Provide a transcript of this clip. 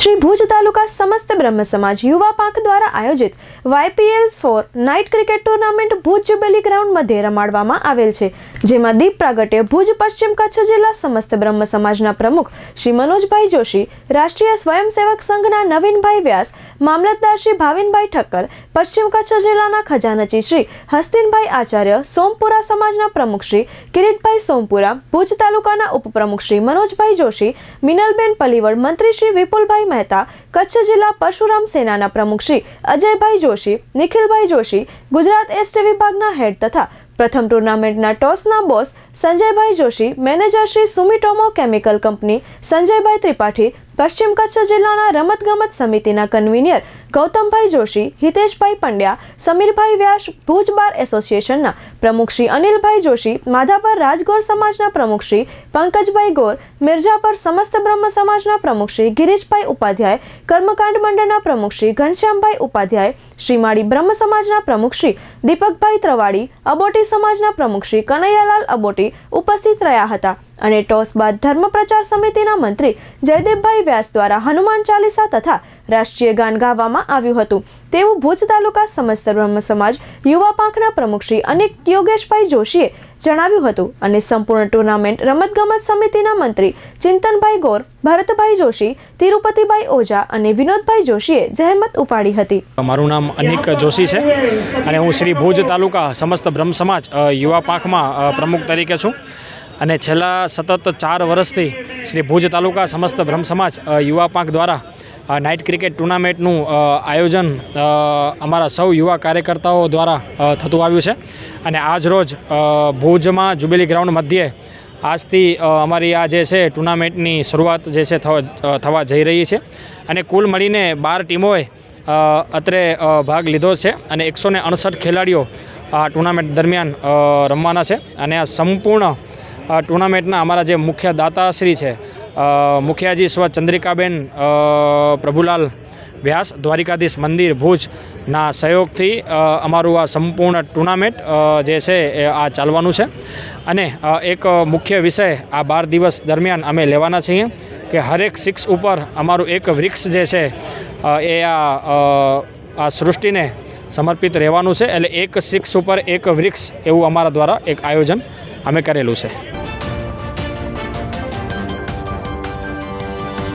શ્રી ભુજ તાલુકા સમસ્ત બ્રહ્મ સમાજ યુવા પાંખ દ્વારા આયોજિત YPL four night cricket tournament Bhuj jubilee ground મધ્યે રમાડવામાં આવેલ છે, જેમાં દીપ પ્રાગટ્ય ભુજ પશ્ચિમ કચ્છ જિલ્લા સમસ્ત બ્રહ્મ સમાજના પ્રમુખ શ્રી મનોજભાઈ જોશી, રાષ્ટ્રીય સ્વયંસેવક સંઘના નવીનભાઈ વ્યાસ મામલતદાર શ્રી ભાવિનભાઈ ઠક્કર, પશ્ચિમ કચ્છ જિલ્લાના ખજાનચી શ્રી હસ્તિનભાઈ આચાર્ય, સોમપુરા સમાજના પ્રમુખ શ્રી કિરીટભાઈ સોમપુરા, ભુજ તાલુકાના ઉપપ્રમુખ શ્રી મનોજભાઈ જોશી, મિનલબેન પલીવડ, મંત્રી શ્રી વિપુલભાઈ મહેતા, કચ્છ જિલ્લા પરશુરામ સેનાના પ્રમુખ શ્રી અજયભાઈ જોશી, નિખિલભાઈ જોશી, ગુજરાત એસટી વિભાગના હેડ તથા પ્રથમ ટુર્નામેન્ટના ટોસના boss Sanjaybhai Joshi, manager Shri Sumitomo chemical company Sanjaybhai Tripathi પશ્ચિમ કચ્છ જિલ્લાના રમતગમત સમિતિના કન્વીનર ગૌતમભાઈ જોશી, હિતેશભાઈ પંડ્યા, સમીરભાઈ વ્યાસ ભુજ બાર એસોસિએશનના પ્રમુખ શ્રી અનિલભાઈ જોશી, માધાપર રાજગોર સમાજના પ્રમુખ શ્રી પંકજભાઈ ગોર મિર્જાપર સમસ્ત બ્રહ્મ સમાજના પ્રમુખ શ્રી ગિરીશભાઈ ઉપાધ્યાય, કર્મકાંડ મંડળના પ્રમુખ શ્રી ઘનશ્યામભાઈ ઉપાધ્યાય, શ્રીમાળી બ્રહ્મ સમાજના પ્રમુખ શ્રી દીપકભાઈ ત્રવાડી અબોટી સમાજના પ્રમુખ શ્રી કનૈયાલાલ અબોટી ઉપસ્થિત રહ્યા હતા. અને ટોસ બાદ ધર્મ પ્રચાર સમિતિના મંત્રી જયદેવભાઈ વ્યાસ દ્વારા હનુમાન ચાલીસા તથા રાષ્ટ્રીય ગાન ગાવામાં આવ્યું હતું. તેવું ભુજ તાલુકા સમસ્ત બ્રહ્મ સમાજ યુવા પાંખના પ્રમુખ શ્રી અનેક યોગેશભાઈ જોશીએ જણાવ્યું હતું અને સંપૂર્ણ ટુર્નામેન્ટ રમતગમત સમિતિના મંત્રી ચિંતનભાઈ ગોર, ભરતભાઈ જોશી, તિરુપતિભાઈ ઓઝા અને વિનોદભાઈ જોશીએ જહેમત ઉપાડી હતી. મારું નામ અનિક જોશી છે અને હું શ્રી ભુજ તાલુકા સમસ્ત બ્રહ્મ સમાજ યુવા પાંખમાં પ્રમુખ તરીકે છું. અને છેલ્લા સતત ચાર વર્ષથી શ્રી ભુજ તાલુકા સમસ્ત બ્રહ્મ સમાજ યુવા પાંખ દ્વારા નાઇટ ક્રિકેટ ટુર્નામેન્ટનું આયોજન અમારા સૌ યુવા કાર્યકર્તાઓ દ્વારા થતું આવ્યું છે. અને આજ રોજ ભુજમાં જુબેલી ગ્રાઉન્ડ મધ્યે આજથી અમારી આ જે છે ટુર્નામેન્ટની શરૂઆત જે છે થવા જઈ રહી છે. અને કુલ મળીને બાર ટીમોએ અત્રે ભાગ લીધો છે અને એકસો અડસઠ ખેલાડીઓ આ ટુર્નામેન્ટ દરમિયાન રમવાના છે. અને આ સંપૂર્ણ ટુર્નામેન્ટના અમારા જે મુખ્ય દાતાશ્રી છે મુખ્યાજી સ્વ ચંદ્રિકાબેન પ્રભુલાલ વ્યાસ, દ્વારિકાધીશ મંદિર ભુજના સહયોગથી અમારું આ સંપૂર્ણ ટુર્નામેન્ટ જે છે એ આ ચાલવાનું છે. અને એક મુખ્ય વિષય આ બાર દિવસ દરમિયાન અમે લેવાના છીએ કે હરેક સિક્સ ઉપર અમારું એક વૃક્ષ જે છે એ આ આ સૃષ્ટિને સમર્પિત રહેવાનું છે. એટલે એક સિક્સ ઉપર એક વૃક્ષ એવું અમારા દ્વારા એક આયોજન અમે કરેલું છે.